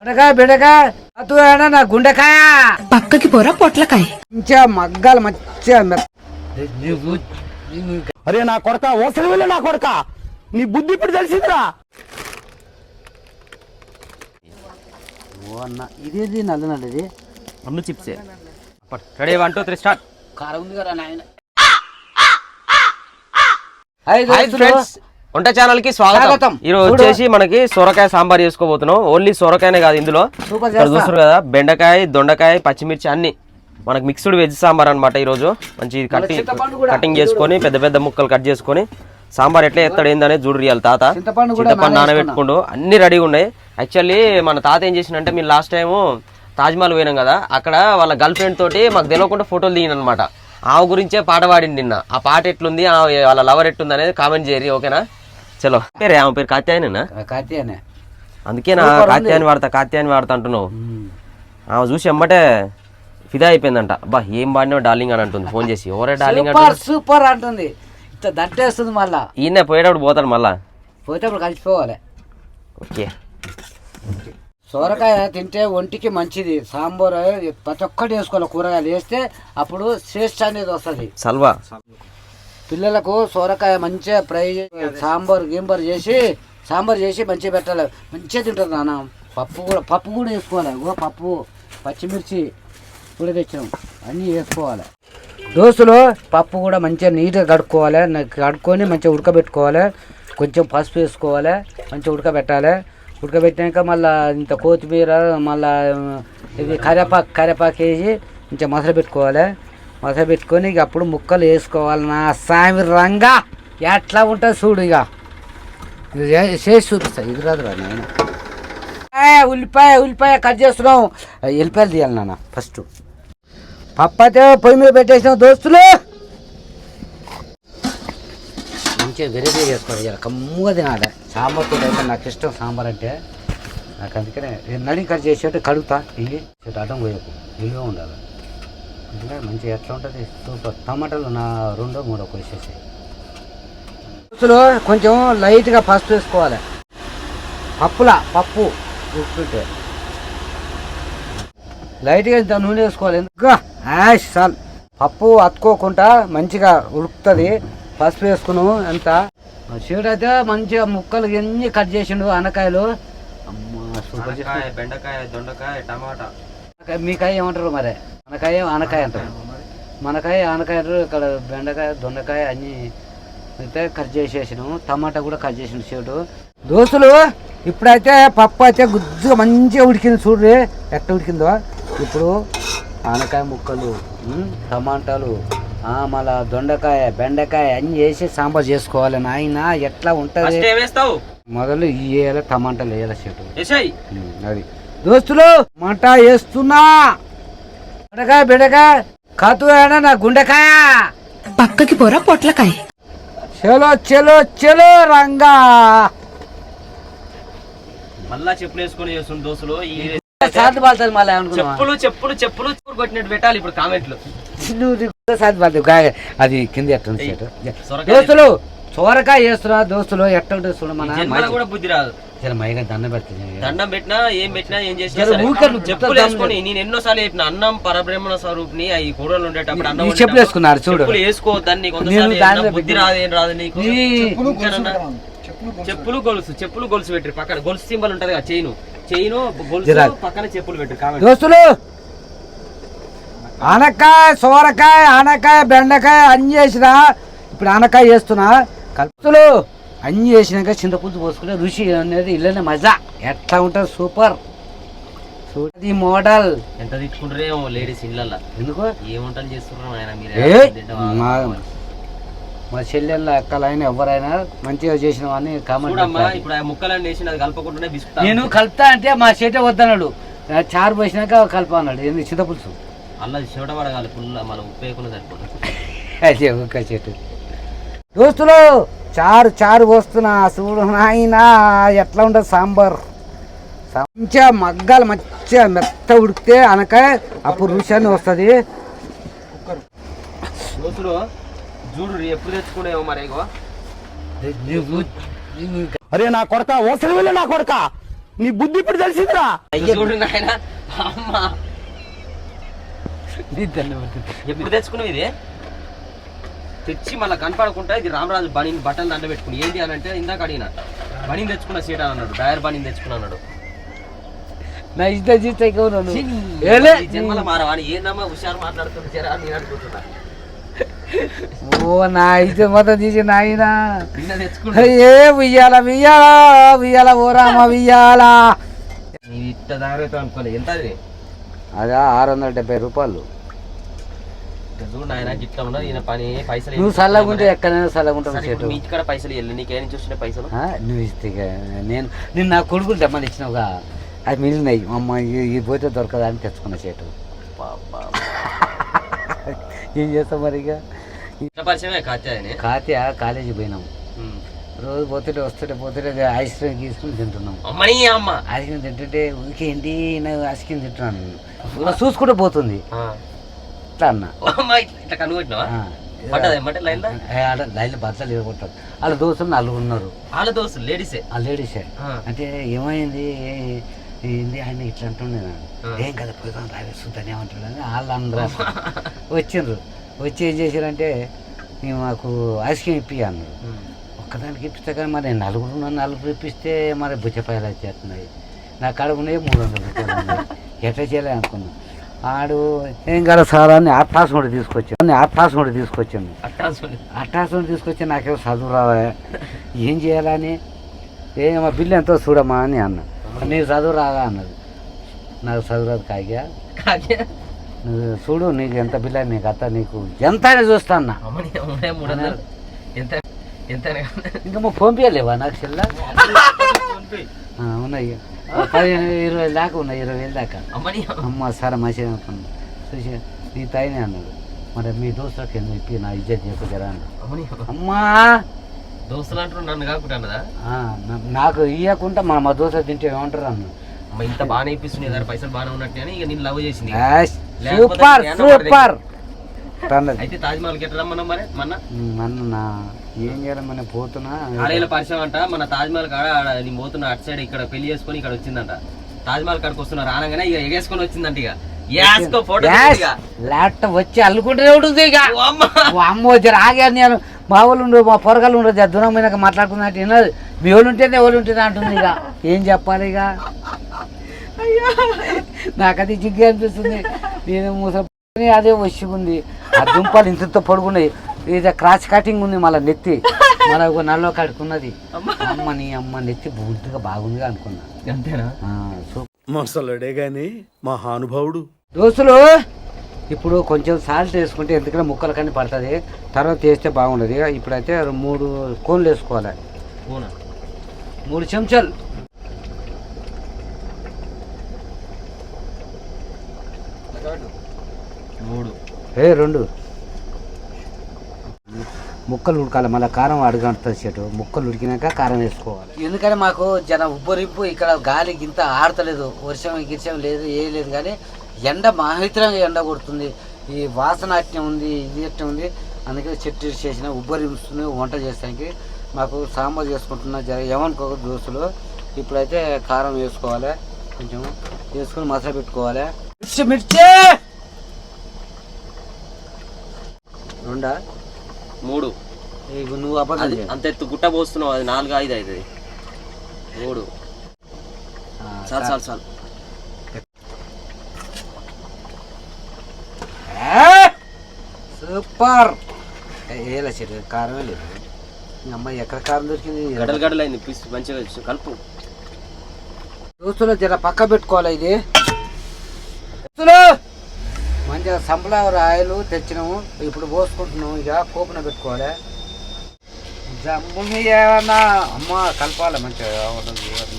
బెండకాయ బెండకాయ. అతు ఏనా నా గుండెకాయ. పక్కకి పోరా పొట్లకాయ. మంచిగా మగ్గాలు మంచిగా అరే నా కొడక ఓసలి వెళ్ళి నా కొడక. నీ బుద్ధి ఇప్పుడు తెలిసిందిరా. ఓ అన్న ఇదేది నల్ల నల్లది అన్ను చిప్సే ready one two three start. కారం ఉంది కదా నాయన. హాయ్. ఫ్రెండ్స్ వంట ఛానల్కి స్వాగతం. ఈ రోజు. వచ్చేసి మనకి సొరకాయ సాంబార్ చేసుకోబోతున్నాం. ఓన్లీ సొరకాయనే కాదు ఇందులో. చూస్తారు కదా బెండకాయ దొండకాయ పచ్చిమిర్చి అన్ని. మనకి మిక్స్డ్ వెజ్ సాంబార్ అన్నమాట ఈ రోజు. మంచి కటింగ్. కటింగ్ చేసుకొని పెద్ద పెద్ద ముక్కలు కట్ చేసుకొని సాంబార్ ఎట్లా ఎత్తాడు ఏందనేది చూడు రియాలి తాత. చింతపండు. నానబెట్టుకుండు. అన్ని రెడీగా ఉన్నాయి. యాక్చువల్లీ మన తాత ఏం చేసిండంటే మీరు లాస్ట్ టైము తాజ్మహల్ పోయినాం కదా అక్కడ వాళ్ళ గర్ల్ ఫ్రెండ్ తోటి మాకు తెలియకుండా ఫోటోలు దిగిన అనమాట ఆమె గురించే పాట పాడింది నిన్న. ఆ పాట ఎట్లుంది ఆ వాళ్ళ లవర్ ఎట్లుంది అనేది కామెంట్ చేయరి ఓకేనా చలో. పేరే ఆమె పేరు కాత్యాయనేనా? కాతీయనే అందుకే నా కాత్యాయని వాడతా కాత్యాయని వాడతా అంటున్నావు? ఆమె చూసి ఎమ్మటే ఫిదా అయిపోయిందంట. బా ఏం పాడినావు డార్లింగ్ అని అంటుంది ఫోన్ చేసి. ఎవరే డార్లింగ్ సూపర్ అంటుంది? సూపర్ అంటుంది. ఇంత దట్టేస్తుంది మళ్ళా. ఈయన పోయేటప్పుడు పోతాడు మళ్ళా. పోతే అప్పుడు కలిసిపోవాలి. ఓకే. సొరకాయ తింటే ఒంటికి మంచిది. సాంబార్ ప్రతి ఒక్కటి వేసుకోవాలి. కూరగాయలు వేస్తే అప్పుడు శ్రేష్ఠ అనేది వస్తుంది. సల్వా. పిల్లలకు సొరకాయ మంచిగా ఫ్రై సాంబార్ గింబర్ చేసి సాంబార్ చేసి మంచిగా పెట్టాలి. మంచిగా తింటారు నాన్న. పప్పు కూడా పప్పు కూడా వేసుకోవాలి. ఇగో పప్పు పచ్చిమిర్చి కూడా తెచ్చినాం. అన్నీ వేసుకోవాలి. దోశలు పప్పు కూడా మంచిగా నీట్గా కడుక్కోవాలి. కడుక్కొని మంచిగా ఉడకబెట్టుకోవాలి. కొంచెం పసుపు వేసుకోవాలి. మంచిగా ఉడకబెట్టాలి. ఉడకబెట్టాక మళ్ళీ ఇంత కొత్తిమీర మళ్ళీ ఇది కరివేపాకు కరివేపాకు వేసి కొంచెం మసలు పెట్టుకోవాలి మసలు పెట్టుకొని ఇక అప్పుడు ముక్కలు వేసుకోవాలి. నా సామి రంగా! ఎట్లా ఉంటుంది చూడు ఇక. ఇది చేసి చూపిస్తా. ఇది రాదు రా నాయన. ఏ, ఉల్లిపాయ ఉల్లిపాయ కట్ చేస్తున్నాం ఎల్లిపాయలు తీయాలి నాన్న ఫస్ట్. పప్పు అయితే పొయ్యి మీద పెట్టేసినాం దోస్తులు. మంచిగా వెరైటీ చేసుకోవాలి. ఇలా కమ్ముగా తినాలి. సాంబార్ కూడా అయితే నాకు ఇష్టం సాంబార్ అంటే. నాకు అందుకనే నేను నడి కట్ చేసేట్టు కడుగుతా ఇవి అడ్డం పోయకు. నిలువ ఉండాలి. అందుకని మంచిగా ఎట్లా ఉంటుంది? సూపర్. టమాటాలు నా రెండో మూడో కోసేసి దోస్తులు కొంచెం లైట్గా పసుపు వేసుకోవాలి. పప్పులా పప్పు ఉప్పుంటే లైట్గా ఇంత నూనె వేసుకోవాలి. ఎందుకు? యాష్ సాల్. పప్పు అతుక్కోకుండా మంచిగా ఉడుకుతుంది. పసుపు వేసుకున్నాము ఎంత? శివుడు అయితే మంచిగా ముక్కలు ఎన్ని కట్ చేసిండు చేసిండు. బెండకాయ దొండకాయ టమాటా. మీకాయ ఏమంటారు మరి? అనకాయ ఆనకాయ అంటారు. మనకాయ ఆనకాయ అంటారు. ఇక్కడ బెండకాయ దొండకాయ అన్ని అయితే కట్ చేసేసినాము. టమాటా కూడా కట్ చేసిన శివుడు దోస్తులు ఇప్పుడైతే పప్పు అయితే గుజ్జుగా మంచిగా ఉడికింది చూడ్రి ఎట్ట ఉడికిందో? ఇప్పుడు ఆనకాయ ముక్కలు టమాటాలు మళ్ళా దొండకాయ బెండకాయ అన్ని వేసి సాంబార్ చేసుకోవాలి నాయన. ఎట్లా ఉంటుంది? మొదలు ఈ టమాటాలు వేయాలి చెట్టు అది. దోస్తులు మంట వేస్తున్నా. బెండకాయ బెండకాయ. కాతు నా గుండెకాయ. పక్కకి పోరా పొట్లకాయ. చలో చలో చలో రంగా. మళ్ళా చెప్పులు వేసుకొని చేస్తుంది దోస్తులు. ఈ సాధి మళ్ళీ అనుకున్నా చెప్పులు చెప్పులు చెప్పులు చెప్పులు కొట్టినట్టు పెట్టాలి ఇప్పుడు కామెంట్లు. సాధి పడుతుంది. గాయ- అది కింద ఎట్టుంది దోస్తులు సోరకాయ చేస్తున్నా దోస్తులు. ఎట్ట చూడు మన కూడా బుద్ధి రాదు. చాలా మైగా దండం పెడుతుంది దండం పెట్టినా ఏం పెట్టినా ఏం చేసినా సరే. చెప్పులు వేసుకొని నేను ఎన్నోసార్లు చెప్పిన అన్నం పరబ్రహ్మణ స్వరూపిని ఈ కూరలు ఉండేటప్పుడు అన్నం చెప్పులు వండేటప్పుడు వేసుకున్నారు చూడు. చెప్పులు వేసుకోవద్దని నీకు నేను వందసార్లు దానిలో చెప్పినా, బుద్ధి. రాదు ఏం రాదు నీకు ఈ- ఇంకేనన్నా? చెప్పులు గొలుసు చెప్పులు గొలుసు పెట్టు పక్కన గొలుసు సింబల్ ఉంటది కదా చైను చైను గొలుసు. పక్కన చెప్పులు పెట్టు కామెంట్ దోస్తులు ఆనకాయ సోరకాయ ఆనకాయ బెండకాయ అన్ని చేసిన ఇప్పుడు ఆనకాయ చేస్తున్నా కలుపుతులు అన్ని చేసినాక చింతపులుసు పోసుకునే రుచి అనేది ఇల్లనే మజా. ఎట్లా ఉంటుంది? సూపర్. చూడది మోడల్. ఎంత తిట్టుకుంటారేమో లేడీస్ ఇళ్ళల్లో. ఎందుకు? ఏ వంటలు చేస్తున్నారు ఆయన మీరు? మా చెల్లెళ్ళ అక్కలైనా ఎవరైనా మంచిగా చేసిన వాడిని కామెంట్. ఇప్పుడు ఆ ముక్కలన్నీ వేసి అది కలపకుండానే బిస్కుతా. నేను కలుపుతా అంటే మా చేట వద్దన్నాడు. చారు పోసినాక కలుపు అన్నాడు ఏంది చింతపులుసు అల్ల చెవట పడగాలి ఫుల్ మన ఉప్పు వేయకుండా సరిపోతుంది అదే ఒక్క చెట్టు. దోస్తులు చారు చారు పోస్తున్నా చూడు నాయనా ఎట్లా ఉంటుంది సాంబార్? మంచిగా మగ్గాలు మంచిగా మెత్త ఉడికితే అనకాయ అప్పుడు రుచి అని వస్తుంది చూడు ఎప్పుడు తెచ్చుకునేవో అరే నా కొడక ఓసలి వెళ్ళి నా కొడక. నీ బుద్ధి ఇప్పుడు తెలిసిందిరా. చూడు నాయన అమ్మ. ఎప్పుడు తెచ్చుకున్నావు ఇది? తెచ్చి మళ్ళీ కనపడకుండా ఇది రామరాజు బనీని బట్టలు దండ పెట్టుకుని ఏంటి అని అంటే ఇందాక అడిగిన బనీని తెచ్చుకున్న సీట అన్నాడు. డయర్ బనీని తెచ్చుకున్నా అన్నాడు. నా ఇష్టం చూస్తే ఎక్కువ ఏలే. ఈ జన్మల మారవాణి ఏందమ్మా హుషారు మాట్లాడుతుంది జరా నేను అనుకుంటున్నా. ఓ నా ఇష్టం మొత్తం తీసి నాయనా. నిన్న తెచ్చుకుంటా ఏ ఉయ్యాల వియ్యాల వియ్యాల ఓ రామ వియ్యాల ఇట్ట దారైతే అనుకోలేదు ఎంత అది? అదా ఆరు వందల డెబ్బై రూపాయలు. చూడు నాయన గిట్ల ఉన్నది ఈయన పని పైసలు నువ్వు చల్లగుంటే ఎక్కడైనా చల్లగుంటావు చెట్టు మీ ఇంటికాడ పైసలు వెళ్ళి నీకేం చూసిన పైసలు? ఆ, నువ్వు ఇస్తే నేను నేను నా కొడుకులు తెమ్మని ఇచ్చినావుగా. అది మిగిలినాయి అమ్మ ఇది పోతే దొరకదా అని తెచ్చుకున్న చెట్టు. ఏం చేస్తాం మరి ఇక? ఇట్ల పరిచయమే కాచాయని కాతే కాలేజీ పోయినాం. రోజు పోతుంటే వస్తుంటే పోతుంటే ఐస్ క్రీమ్ గీసుకుని తింటున్నాం. ఐస్ క్రీమ్ తింటుంటే ఊరికేంటి నేను ఐస్ క్రీమ్ తింటున్నాను. చూసుకుంటూ పోతుంది. అన్న ఇట్లా కనుగొట్టినావా లైన్లో? బద్దలు ఇరగొట్టారు వాళ్ళ దోస్తులు నలుగురు ఉన్నారు. వాళ్ళ దోస్తులు లేడీసే? ఆ లేడీసే. అంటే ఏమైంది? ఏంది? ఆయన ఇట్లా అంటుండే నేను. ఆ. ఏం కదా పోదాం రావే చూద్దాం ఏమంటున్నాను వాళ్ళు అందరూ వచ్చిండ్రు. వచ్చి ఏం చేశారంటే "మేము మాకు ఐస్ క్రీమ్ ఇప్పి అన్నారు. ఒక్కదానికి ఇప్పిస్తే కానీ మరి నలుగురు నలుగురు ఇప్పిస్తే మరి బుచ్చపాయలు వచ్చేస్తున్నాయి. నా కడుగునే మూడు వందల రూపాయలు. ఎట్లా చేయలే అనుకున్నా. ఆడు ఏం కదా సార్ అని అట్టాసం కూడా తీసుకొచ్చాను. అట్టాసం కూడా వచ్చాను అట్టాసు అట్టాసం తీసుకొచ్చి నాకేమో చదువు రావా ఏం చేయాలని? ఏ మా బిల్లు ఎంతో చూడమ్మా అని అన్న. నీకు చదువు రాదా అన్నది. నాకు చదువు రాదు కాగా కాకే నువ్వు చూడు నీకు ఎంత బిల్లు అని నీకు అత్త నీకు ఎంత అని చూస్తా అన్న. అమ్మని అమ్మాయి మూడు వందలు. ఎంత ఎంత ఇంకా మా ఫోన్ పే లేవా నాకు చెల్లా? ఉన్నాయి. పదిహేను ఇరవై దాకా ఉన్నాయి ఇరవై వేలు దాకా. అమ్మని? అమ్మ సరే మంచిగా అనుకున్నాను చూసి నీ తాయినే అన్నాడు. మరి మీ దోస్తులకు ఎందుకు ఇప్పి నా ఇజ్జత్ చేయకపోతారా అన్న అమ్మని? అమ్మా! దోస్తులు అంటారు నన్ను కాకుండా నాకు ఇవ్వకుండా మా మా దోశ తింటే ఏమంటారు అన్న? అమ్మ ఇంత బాగానే ఇప్పిస్తుంది దాని పైసలు బాగానే ఉన్నట్టు అని ఇక నేను లవ్ చేసింది. Super super! అయితే తాజ్ మహల్ ఎట్లా రమ్మన్నాం మరి మన ఉమ్, అన్న నా ఏం చేయాలి మనం పోతున్నా? ఆడేళ్ళ పరిచయం అంట మన తాజ్ మహల్ కాడ ఆడ నేను పోతున్నా అటు సైడ్ ఇక్కడ పెళ్ళి చేసుకొని ఇక్కడ వచ్చిందంట. తాజ్ మహల్ కాడికి వస్తున్నా రానగానే ఇక ఎగేసుకొని వచ్చిందంట ఇక. యాస్కో ఫోటో యాష్, ల్యాప్టాప్ వచ్చి అల్లుకుంటూనే ఉంటుంది ఇక. అమ్మ. ఓ అమ్మో జర ఆగా నేను మా వాళ్ళు ఉండరు మా పొరగాలు ఉండరు దూరం పోయినాక మాట్లాడుకున్నట్టు వినదు మీ వాళ్ళు ఉంటేనే వాళ్ళు ఉంటేనే అంటుంది ఇక. ఏం చెప్పాలి ఇక? నాకది జిగ్గు అనిపిస్తుంది. నేను ముసలి అదే వస్తుంది ఆ దుంపలు ఇంతతో పొడుగున్నాయి ఇది క్రాచ్ కటింగ్ ఉంది మళ్ళీ నెత్తి. మళ్ళీ ఒక నల్లో కడుకున్నది అమ్మ. నీ అమ్మ నెత్తి బుద్ధిగా బాగుందిగా అనుకున్నా. అంతేనా? మొసలుడే గాని మహానుభావుడు. దోస్తులు ఇప్పుడు కొంచెం సాల్ట్ వేసుకుంటే ఎందుకంటే ముక్కలు కానీ పడుతుంది. తర్వాత వేస్తే బాగుండదు. ఇప్పుడైతే మూడు కోన్లు వేసుకోవాలి. మూడు చెంచాలు. మూడు. ఏ రెండు. ముక్కలు ఉడకాలి. మళ్ళీ కారం అడుగంటుంది చెట్టు. ముక్కలు ఉడికినాక కారం వేసుకోవాలి. ఎందుకంటే మాకు జన ఉబ్బరింపు ఇక్కడ గాలి గింత ఆడతలేదు. వర్షం గిర్షం లేదు ఏ లేదు కానీ ఎండ మహితంగా ఎండ కొడుతుంది. ఈ వాసన అట్నే ఉంది ఇది అట్నే ఉంది. అందుకే చెట్టు చేసిన ఉబ్బరిస్తుంది వంట చేసానికి మాకు సాంబార్ చేసుకుంటున్నా జర ఏమనుకోక దోస్తులు ఇప్పుడైతే కారం వేసుకోవాలి. కొంచెం వేసుకొని మసాలా పెట్టుకోవాలి. మిర్చి మిర్చి! రెండా? మూడు. నువ్వు అబద్ధం. అంత ఎత్తు గుట్ట పోస్తున్నావు అది నాలుగు ఐదు అవుతుంది మూడు. చాలు చాలు. చాలు? సూపర్. ఏలా చెట్టు కారమే లేదు. మీ అమ్మాయి ఎక్కడ కారం దొరికింది? గడలు గడలు అయింది పీస్ మంచిగా కలుపు. దోస్తులు జర పక్క పెట్టుకోవాలి ఇది? దోస్తులు మంచిగా సన్ఫ్లవర్ ఆయిల్ తెచ్చినాము ఇప్పుడు పోసుకుంటున్నాము ఇక కూపన పెట్టుకోవాలి. జమ్ము ఏమన్నా అమ్మ కలపాలి మంచిగా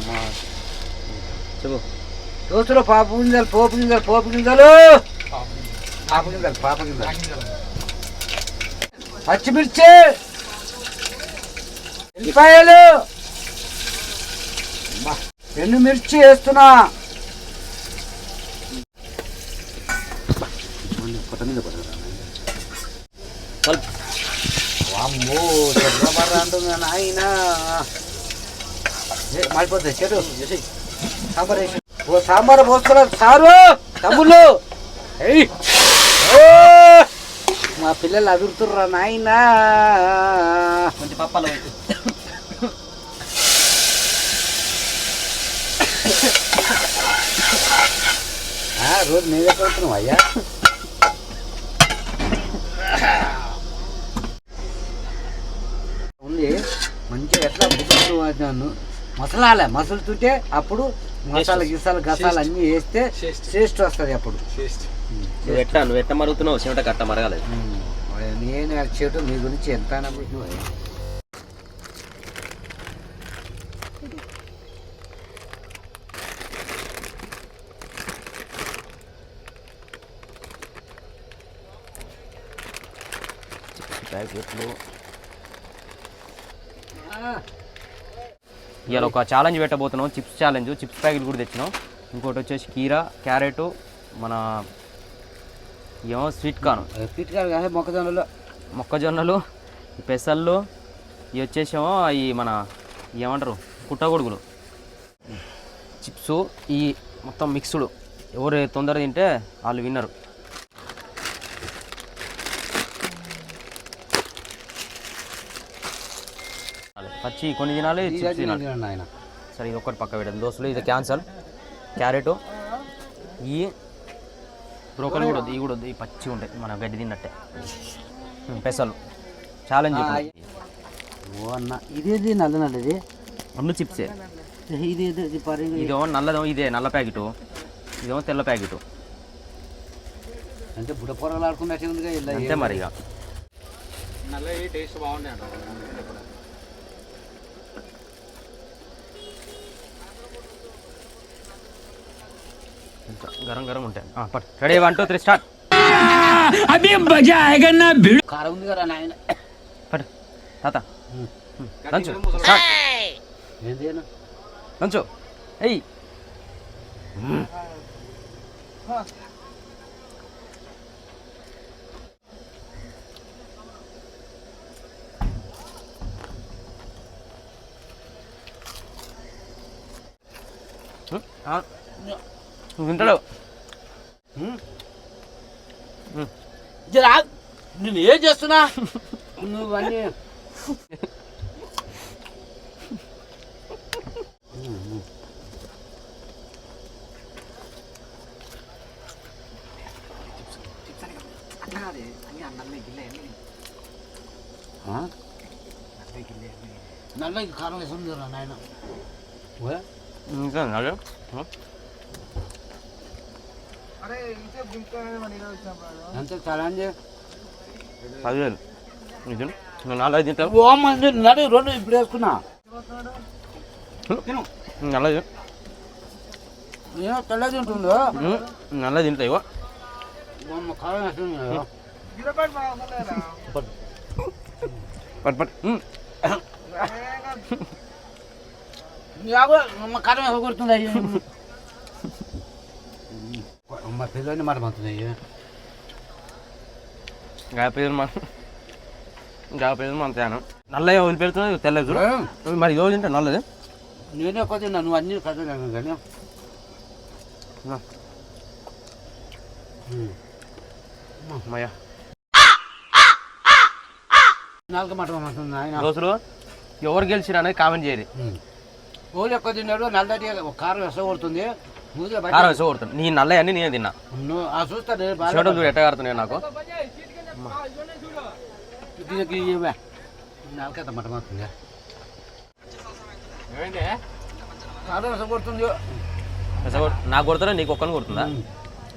అమ్మ. చెప్పు. దోస్తులు పాప గింజలు పోపు గింజలు పోపు గింజలు. పాప గింజలు పాప గింజలు. పచ్చిమిర్చి. ఎల్లిపాయలు అమ్మా, మిర్చి వేస్తున్నా. పొట్ట మీద పడరా కలుపు వామ్మో చంద్రబాబు అంటుంది నాయన ఏ, మాడిపోతుంది చెడు సాంబార్ వేసి ఓ సాంబార్ పోస్తున్నారు సారు తమ్ముళ్ళు మా పిల్లలు అదురుతుర్రా నాయన మంచి పప్పలు రోజు నేనే పెడుతున్నావు అయ్యా ఉంది మంచిగా ఎట్లా నన్ను మసలాలే మసులుతుంటే అప్పుడు మసాలా గిసాలు గసాలు అన్నీ వేస్తే టేస్ట్ వస్తుంది అప్పుడు. నువ్వు ఎట్ట నువ్వు ఎట్ట మరుగుతున్నావు? చెమట కట్ట మరగాలి ఉమ్. నేను వచ్చేటు మీ గురించి ఎంత అనుకుంటున్నావు? ప్యాకెట్లు ఆ, ఇవాళ ఒక ఛాలెంజ్ పెట్టబోతున్నాం. చిప్స్ ఛాలెంజ్ చిప్స్ ప్యాకెట్ కూడా తెచ్చినాం. ఇంకోటి వచ్చేసి కీరా క్యారెట్ మన ఏమో స్వీట్ కార్న్. పిట్ కాదు కానీ మొక్కజొన్నలో మొక్కజొన్నలు పెసళ్ళు ఇవి వచ్చేసేమో ఈ మన ఏమంటారు పుట్టగొడుగులు. చిప్స్ ఈ మొత్తం మిక్స్డ్ ఎవరు తొందర తింటే వాళ్ళు విన్నరు. పచ్చి కొన్ని తినాలి చిప్స్ తినాలి. ఆయన సరే ఇది ఒక్కటి పక్క పెట్టండి. దోస్తులు ఇది క్యాన్సల్. క్యారెట్ ఈ బ్రోకల్ కూడా వద్దు, ఇవి కూడా వద్దు, ఈ పచ్చి ఉంటాయి. మన గడ్డి తిన్నట్టే. పెసలు. ఛాలెంజ్ ఓ అన్న ఇదేది నల్ల నల్లది రెండు చిప్సే. ఇది ఇదేమో నల్లదేమో ఇదే నల్ల ప్యాకెట్. ఇదేమో తెల్ల ప్యాకెట్. అంటే బుడ పొరలు ఆడుకున్నట్టే ఇలా అంతే మరి ఇక. ఇంకా గరం గరం ఉంటాయి. ఆ, పట్టు. Ready one two three start కారం ఉంది కదా నాయన. పట్టు. తాత. లంచు. స్టార్ట్. ఏంది అన్న? లంచు. ఎయ్ నువ్వు తింటాడు జరా నేను ఏం చేస్తున్నా నువ్వు అన్నీ నల్లకి కారం వేస్తుంది కదా నాయన ఓ? ఇంకా అదే ఎంత ఛాలెంజ్ పదివేలు. నాలుగు తింటావు ఓ మంది నడు రెండు ఇప్పుడు వేసుకున్నా. నల్లది ఏమో తెల్లది ఉంటుందో? నల్లది తింటావు ఇగో. అమ్మ కారం కొడుతుంది అమ్మ పిల్లని అయ్యి గాయపేరు మన గాయపేరు మన తేను. నల్లగా వదిలిపెడుతున్నావు తెల్లది చూడు. మరి ఇది తింటా నల్లది? నేనే కొద్ది నువ్వు అన్ని కదలేను కానీ. అమ్మయ్యా. నాలుగు మాట దోస్తులు ఎవరు గెలిచిరు అనేది కామెంట్ చేయరు ఓళ్ళు ఎక్కువ తిన్నాడు నల్లటి ఒక కారం వేస కొడుతుంది కారం వేసి కొడుతాను నీ నల్లయ్య అన్ని నేనే తిన్నా. చూడడం చూడు ఎట్ట కాడుతున్నాయి నాకు. వేస కొడుతుంది. నాకు కొడుతున్నా నీకు ఒక్కని కొడుతుందా?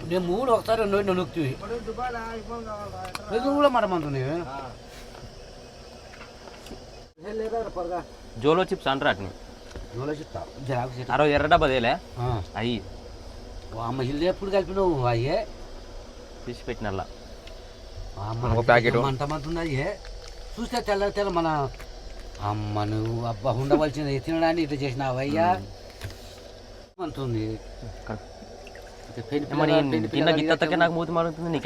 నేను మూడు ఒకసారి రెండు నొక్కుతుంది కూడా మాట మాత్రం జోలో చిప్స్ అంటారు అట్ని జరాకు అరవై ఎర్ర డబ్బా తేలే? అయ్యి. అమ్మ ఇల్లు ఎప్పుడు కలిపినావు? అయ్యే. తీసి పెట్టినల్లా. అమ్మ ఒక ప్యాకెట్. అంత మంది ఉంది అయ్యే. చూస్తే తెల్ల తెల్ల మన అమ్మ నువ్వు అబ్బా ఉండవలసింది. తినడానికి ఇట్లా చేసినావు అయ్యా? పెళ్ళి తిన్న గిత్తకే నాకు మూతి మారుతుంది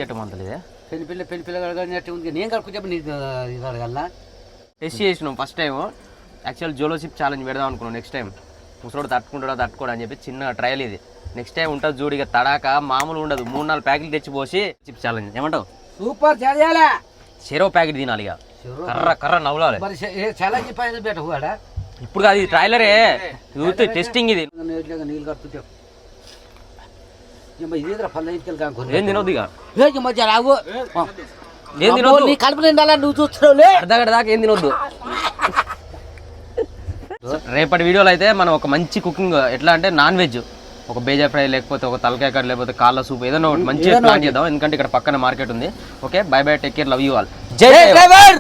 పెళ్ళి పిల్ల పెళ్ళి పిల్ల అడిగినట్టు ఉంది. నేను కడుకు చెప్పి నీకు ఇది అడగల్లా టెస్ట్ చేసినాం first time actual Jolo chip challenge పెడదాం అనుకున్నాం నెక్స్ట్ టైం ముసలోడు తట్టుకుంటాడో తట్టుకోడు అని చెప్పి చిన్న ట్రయల్ ఇది. నెక్స్ట్ టైం ఉంటుంది చూడు ఇక తడాక మామూలు ఉండదు. మూడు నాలుగు ప్యాకెట్లు తెచ్చి పోసి చిప్స్ ఛాలెంజ్ ఏమంటావు? సూపర్ చేయాలా చెరో ప్యాకెట్ తినాలి ఇక. కర్ర కర్ర నవ్వులాలి. మరి ఛాలెంజ్ పైన ఇప్పుడు కాదు ఇది ట్రైలరే చూస్తే టెస్టింగ్ ఇది. నీళ్ళు ఏం తినొద్దు ఇక. మధ్య రావు. ఏం తినొద్దు. నీ కడుపు నిండాలా నువ్వు చూస్తున్నావులే. అర్ధగంట దాకా ఏం తినొద్దు. రేపటి వీడియోలో అయితే మనం ఒక మంచి కుకింగ్ ఎట్లా అంటే నాన్ వెజ్ ఒక బేజా ఫ్రై లేకపోతే ఒక తలకాయ కర్రీ లేకపోతే కాళ్ళ సూప్ ఏదైనా ఒకటి మంచిగా ప్లాన్ చేద్దాం. ఎందుకంటే ఇక్కడ పక్కన మార్కెట్ ఉంది. Okay bye bye take care love you all జై డ్రైవర్